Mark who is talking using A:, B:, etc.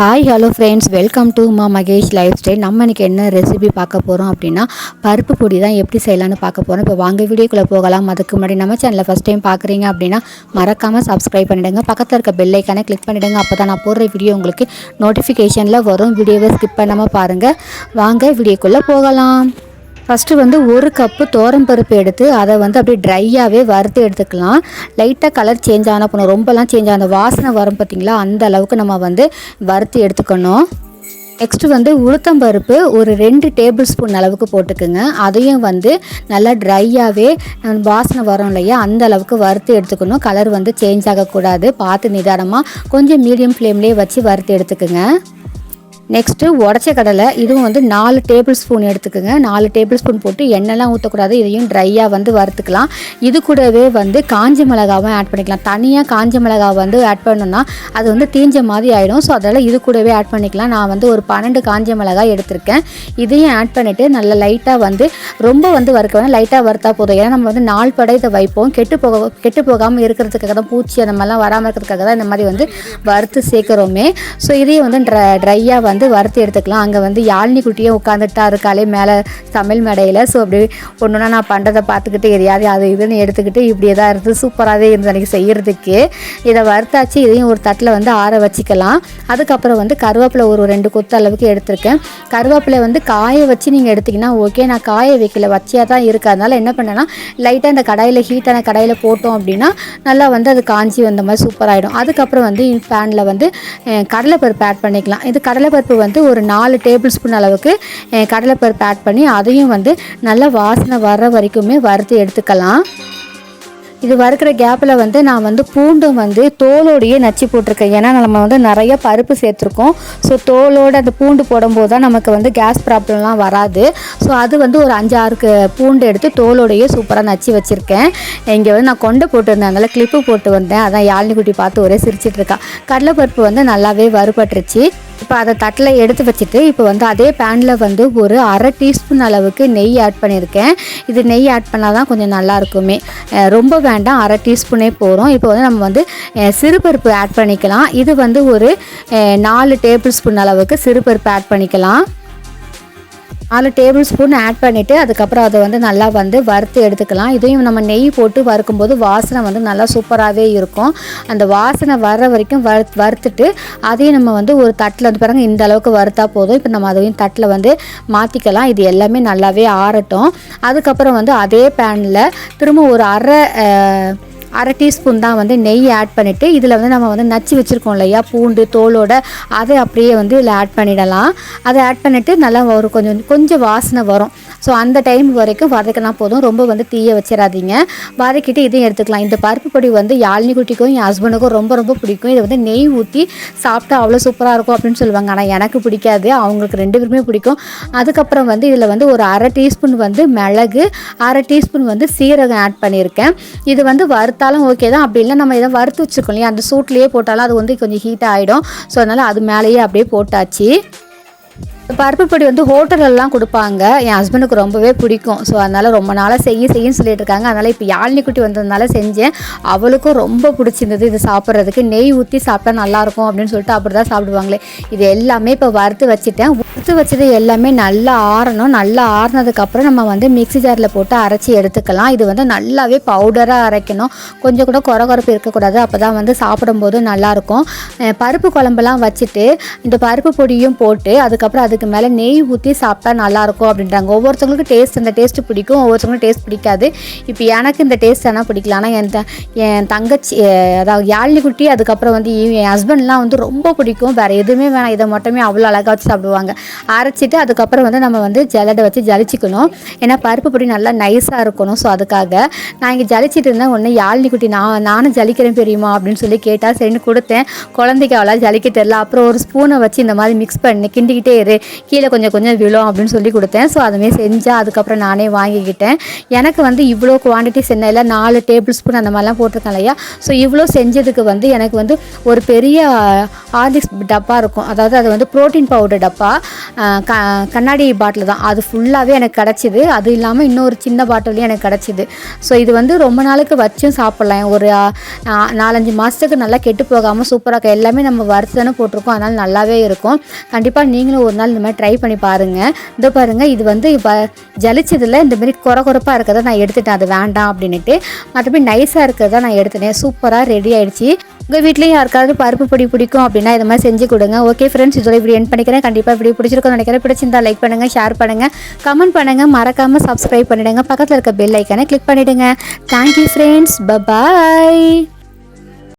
A: Hi hello friends welcome to ma Mahesh life style நம்ம இன்னைக்கு என்ன ரெசிபி பார்க்க போகிறோம் அப்படின்னா பருப்பு பொடி தான் எப்படி செய்யலான்னு பார்க்க போகிறோம் இப்போ வாங்க வீடியோக்குள்ளே போகலாம். அதுக்கு முன்னாடி நம்ம சேனலை ஃபஸ்ட் டைம் பார்க்குறீங்க அப்படின்னா மறக்காமல் சப்ஸ்கிரைப் பண்ணிவிடுங்க பக்கத்தில் இருக்க பெல் கிளிக் பண்ணிவிடுங்க அப்போ தான் நான் போடுற வீடியோ உங்களுக்கு நோட்டிஃபிகேஷனில் வரும். வீடியோவை ஸ்கிப் பண்ணாமல் பாருங்கள் வாங்க வீடியோக்குள்ளே போகலாம். ஃபஸ்ட்டு வந்து ஒரு கப்பு பருப்பு எடுத்து அதை வந்து அப்படியே ட்ரையாகவே வறுத்து எடுத்துக்கலாம். லைட்டாக கலர் சேஞ்ச் ஆனால் போகணும் ரொம்பலாம் சேஞ்ச் ஆன வாசனை வரும் பார்த்தீங்களா? அந்த அளவுக்கு நம்ம வந்து வறுத்து எடுத்துக்கணும். நெக்ஸ்ட்டு வந்து உளுத்தம்பருப்பு ஒரு ரெண்டு டேபிள் ஸ்பூன் அளவுக்கு போட்டுக்குங்க. அதையும் வந்து நல்லா ட்ரையாகவே வாசனை வரும் இல்லையா? அந்த அளவுக்கு வறுத்து எடுத்துக்கணும். கலர் வந்து சேஞ்ச் ஆகக்கூடாது. பார்த்து நிதானமாக கொஞ்சம் மீடியம் ஃப்ளேம்லேயே வச்சு வறுத்து எடுத்துக்கோங்க. நெக்ஸ்ட்டு உடச்ச கடலை இதுவும் வந்து நாலு டேபிள் ஸ்பூன் எடுத்துக்கோங்க. நாலு டேபிள் ஸ்பூன் போட்டு எண்ணெய்லாம் ஊற்றக்கூடாது இதையும் ட்ரையாக வந்து வறுத்துக்கலாம். இது கூடவே வந்து காஞ்ச மிளகாவும் ஆட் பண்ணிக்கலாம். தனியாக காஞ்ச மிளகா வந்து ஆட் பண்ணோன்னா அது வந்து தீஞ்ச மாதிரி ஆகிடும் ஸோ அதனால் இது கூடவே ஆட் பண்ணிக்கலாம். நான் வந்து ஒரு பன்னெண்டு காஞ்ச மிளகாய் எடுத்திருக்கேன். இதையும் ஆட் பண்ணிவிட்டு நல்லா லைட்டாக வந்து ரொம்ப வந்து வறுக்க வேணாம். லைட்டாக வறுத்தா போதும். ஏன்னா நம்ம வந்து நாள் படையத்தை வைப்போம். கெட்டு போக கெட்டு போகாமல் இருக்கிறதுக்காக தான் பூச்சி அந்த மாதிரிலாம் வராமல் இருக்கிறதுக்காக தான் இந்த மாதிரி வந்து வறுத்து சேர்க்குறோமே. ஸோ இதையும் வந்து ட்ரை ட்ரையாக வந்து வந்து வறுத்து எடுத்துக்கலாம். அங்கே வந்து யாழ்னி குட்டியே உட்காந்துட்டா இருக்காளே மேலே தமிழ் மேடையில். ஸோ அப்படி ஒன்றுனா நான் பண்ணுறதை பார்த்துக்கிட்டு எதையாவது அது இதுன்னு எடுத்துக்கிட்டு இப்படியே தான் இருந்து சூப்பராகவே இருந்து எனக்கு செய்கிறதுக்கு இதை வறுத்தாச்சு இதையும் ஒரு தட்டில் வந்து ஆற வச்சுக்கலாம். அதுக்கப்புறம் வந்து கருவேப்பிலை ஒரு ரெண்டு கொத்து அளவுக்கு எடுத்திருக்கேன். கருவேப்பிலை வந்து காய வச்சு நீங்கள் எடுத்திங்கன்னா ஓகே நான் காய வைக்கல வச்சியாக தான் இருக்குது அதனால் என்ன பண்ணேன்னா லைட்டாக இந்த கடாயில் ஹீட்டான கடாயில் போட்டோம் அப்படின்னா நல்லா வந்து அது காஞ்சி வந்த மாதிரி சூப்பராகிடும் அதுக்கப்புறம் வந்து பேனில் வந்து கடலைப்பருப்பு ஆட் பண்ணிக்கலாம். இது கடலைப்பருப்பு பருப்பு வந்து ஒரு நாலு டேபிள் ஸ்பூன் அளவுக்கு கடலைப்பருப்பு ஆட் பண்ணி அதையும் வந்து நல்லா வாசனை வர்ற வரைக்குமே வறுத்து எடுத்துக்கலாம். இது வறுக்கிற கேப்பில் வந்து நான் வந்து பூண்டும் வந்து தோலோடையே நச்சு போட்டிருக்கேன். ஏன்னா நம்ம வந்து நிறைய பருப்பு சேர்த்துருக்கோம். ஸோ தோலோடு அந்த பூண்டு போடும்போது தான் நமக்கு வந்து கேஸ் ப்ராப்ளம்லாம் வராது. ஸோ அது வந்து ஒரு அஞ்சு ஆறுக்கு பூண்டு எடுத்து தோலோடையே சூப்பராக நச்சு வச்சுருக்கேன். இங்கே வந்து நான் கொண்டை போட்டிருந்தேன். அதனால் கிளிப்பு போட்டு வந்தேன். அதான் யாழ்னிக்குட்டி பார்த்து ஒரே சிரிச்சிட்டுருக்கான் கடலைப்பருப்பு வந்து நல்லாவே வறுபட்டுருச்சு. இப்போ அதை தட்டில் எடுத்து வச்சுட்டு இப்போ வந்து அதே பேனில் வந்து ஒரு அரை டீஸ்பூன் அளவுக்கு நெய் ஆட் பண்ணியிருக்கேன். இது நெய் ஆட் பண்ணால் தான் கொஞ்சம் நல்லாயிருக்குமே. ரொம்ப வேண்டாம் அரை டீஸ்பூனே போகிறோம் இப்போ வந்து நம்ம வந்து சிறுபருப்பு ஆட் பண்ணிக்கலாம். இது வந்து ஒரு நாலு டேபிள் ஸ்பூன் அளவுக்கு சிறுபருப்பு ஆட் பண்ணிக்கலாம். நாலு டேபிள் ஸ்பூன் ஆட் பண்ணிவிட்டு அதுக்கப்புறம் அதை வந்து நல்லா வந்து வறுத்து எடுத்துக்கலாம். இதையும் நம்ம நெய் போட்டு வறுக்கும்போது வாசனை வந்து நல்லா சூப்பராகவே இருக்கும். அந்த வாசனை வர்ற வரைக்கும் வறு வறுத்துட்டு அதையும் நம்ம வந்து ஒரு தட்டில் வந்து பாருங்கள் இந்த அளவுக்கு வறுத்தா போதும். இப்போ நம்ம அதையும் தட்டில் வந்து மாற்றிக்கலாம் இது எல்லாமே நல்லாவே ஆறட்டும். அதுக்கப்புறம் வந்து அதே பேனில் திரும்ப ஒரு அரை அரை டீஸ்பூன் தான் வந்து நெய் ஆட் பண்ணிவிட்டு இதில் வந்து நம்ம வந்து நச்சு வச்சுருக்கோம் இல்லையா பூண்டு தோலோட அதை அப்படியே வந்து இதில் ஆட் பண்ணிடலாம். அதை ஆட் பண்ணிவிட்டு நல்லா ஒரு கொஞ்சம் கொஞ்சம் வாசனை வரும். ஸோ அந்த டைம் வரைக்கும் வதக்கினா போதும். ரொம்ப வந்து தீய வச்சிடாதீங்க வதக்கிட்டு இதையும் எடுத்துக்கலாம். இந்த பருப்பு பொடி வந்து யாழ்னி குட்டிக்கும் என் ஹஸ்பண்டுக்கும் ரொம்ப ரொம்ப பிடிக்கும். இதை வந்து நெய் ஊற்றி சாப்பிட்டா அவ்வளோ சூப்பராக இருக்கும் அப்படின்னு சொல்லுவாங்க. ஆனால் எனக்கு பிடிக்காது. அவங்களுக்கு ரெண்டு பேருமே பிடிக்கும். அதுக்கப்புறம் வந்து இதில் வந்து ஒரு அரை டீஸ்பூன் வந்து மிளகு அரை டீஸ்பூன் வந்து சீரகம் ஆட் பண்ணியிருக்கேன். இது வந்து வறுத்தாலும் ஓகே தான். அப்படி இல்லை நம்ம எதாவது வறுத்து வச்சுக்கோம் இல்லையா? அந்த சூட்லேயே போட்டாலும் அது வந்து கொஞ்சம் ஹீட் ஆகிடும் ஸோ அதனால் அது மேலேயே அப்படியே போட்டாச்சு. பருப்பு பொடி வந்து ஹோட்டலெல்லாம் கொடுப்பாங்க. என் ஹஸ்பண்டுக்கு ரொம்பவே பிடிக்கும். ஸோ அதனால் ரொம்ப நாளாக செய்ய செய்யும் சொல்லிட்டு இருக்காங்க. அதனால் இப்போ யாழ்னி குட்டி வந்ததுனால செஞ்சேன். அவளுக்கும் ரொம்ப பிடிச்சிருந்தது இது சாப்பிட்றதுக்கு. நெய் ஊற்றி சாப்பிட்டா நல்லாயிருக்கும் அப்படின்னு சொல்லிட்டு அப்படி தான் சாப்பிடுவாங்களே. இது எல்லாமே இப்போ வறுத்து வச்சுட்டேன். வறுத்து வச்சது எல்லாமே நல்லா ஆறணும். நல்லா ஆறினதுக்கப்புறம் நம்ம வந்து மிக்சி ஜாரில் போட்டு அரைச்சி எடுத்துக்கலாம். இது வந்து நல்லாவே பவுடராக அரைக்கணும். கொஞ்சம் கூட குறை குறப்பு இருக்கக்கூடாது. அப்போ தான் வந்து சாப்பிடும்போது நல்லாயிருக்கும். பருப்பு குழம்புலாம் வச்சுட்டு இந்த பருப்பு பொடியும் போட்டு அதுக்கப்புறம் அதுக்கு அதுக்கு மேலே நெய் ஊற்றி சாப்பிட்டா நல்லாயிருக்கும் அப்படின்றாங்க. ஒவ்வொருத்தவங்களுக்கு டேஸ்ட் அந்த டேஸ்ட்டு பிடிக்கும். ஒவ்வொருத்தவங்களுக்கு டேஸ்ட் பிடிக்காது. இப்போ எனக்கு இந்த டேஸ்ட் ஆனால் பிடிக்கல. ஆனால் என் த என் தங்கச்சி அதாவது யாழ்னி குட்டி அதுக்கப்புறம் வந்து என் ஹஸ்பண்ட்லாம் வந்து ரொம்ப பிடிக்கும். வேறு எதுவுமே வேணாம். இதை மட்டுமே அவ்வளோ அழகாக வச்சு சாப்பிடுவாங்க. அரைச்சிட்டு அதுக்கப்புறம் வந்து நம்ம வந்து ஜலடை வச்சு ஜலிச்சிக்கணும். ஏன்னா பருப்பு பொடி நல்லா நைஸாக இருக்கணும். ஸோ அதுக்காக நான் இங்கே ஜலிச்சிட்டு இருந்தேன். ஒன்று யாழ்னி குட்டி நான் நானும் ஜலிக்கிறேன் பெரியுமா அப்படின்னு சொல்லி கேட்டால் சரின்னு கொடுத்தேன். குழந்தைக்கு அவ்வளோ ஜலிக்க தெரில அப்புறம் ஒரு ஸ்பூனை வச்சு இந்த மாதிரி மிக்ஸ் பண்ணி கிண்டிக்கிட்டே இரு. கீழே கொஞ்சம் கொஞ்சம் விழும் அப்படின்னு சொல்லி கொடுத்தேன். ஸோ அதுமாரி செஞ்சேன் அதுக்கப்புறம் நானே வாங்கிக்கிட்டேன். எனக்கு வந்து இவ்வளோ குவான்டிட்டி சென்னையில் நாலு டேபிள் ஸ்பூன் அந்த மாதிரிலாம் போட்டிருக்கேன் இல்லையா? ஸோ இவ்வளோ செஞ்சதுக்கு வந்து எனக்கு வந்து ஒரு பெரிய ஹார்லிக்ஸ் டப்பா இருக்கும். அதாவது அது வந்து ப்ரோட்டீன் பவுடர் டப்பா. க கண்ணாடி பாட்டில் தான். அது ஃபுல்லாகவே எனக்கு கிடச்சிது. அது இல்லாமல் இன்னொரு சின்ன பாட்டிலையும் எனக்கு கிடச்சிது. ஸோ இது வந்து ரொம்ப நாளுக்கு வச்சும் சாப்பிட்லாம். ஒரு நாலஞ்சு மாதத்துக்கு நல்லா கெட்டு போகாமல் சூப்பராக இருக்கும் எல்லாமே நம்ம வறுத்துதானே போட்டிருக்கோம். அதனால் நல்லாவே இருக்கும். கண்டிப்பாக நீங்களும் ஒரு நாள் இந்த மாதிரி ட்ரை பண்ணி பாருங்கள் இதோ பாருங்கள் இது வந்து இப்போ ஜலிச்சதில் இந்த மாதிரி குறை குறைப்பாக இருக்கிறத நான் எடுத்துட்டேன். அது வேண்டாம் அப்படின்ட்டு மற்றபடி நைஸாக இருக்கிறத நான் எடுத்துட்டேன். சூப்பராக ரெடி ஆயிடுச்சு. உங்கள் வீட்லேயும் யாருக்காவது பருப்பு பொடி பிடிக்கும் அப்படின்னா இது மாதிரி செஞ்சு கொடுங்க. ஓகே ஃப்ரெண்ட்ஸ் இதோட இப்படி என் பண்ணிக்கிறேன். கண்டிப்பாக இப்படி பிடிச்சிருக்கோம் நினைக்கிறேன். பிடிச்சிருந்தா லைக் பண்ணுங்கள் ஷேர் பண்ணுங்கள் கமெண்ட் பண்ணுங்கள் மறக்காமல் சப்ஸ்கிரைப் பண்ணிவிடுங்க பக்கத்தில் இருக்க பெல் ஐக்கானை கிளிக் பண்ணிவிடுங்க தேங்க்யூ ஃப்ரெண்ட்ஸ் பபாய்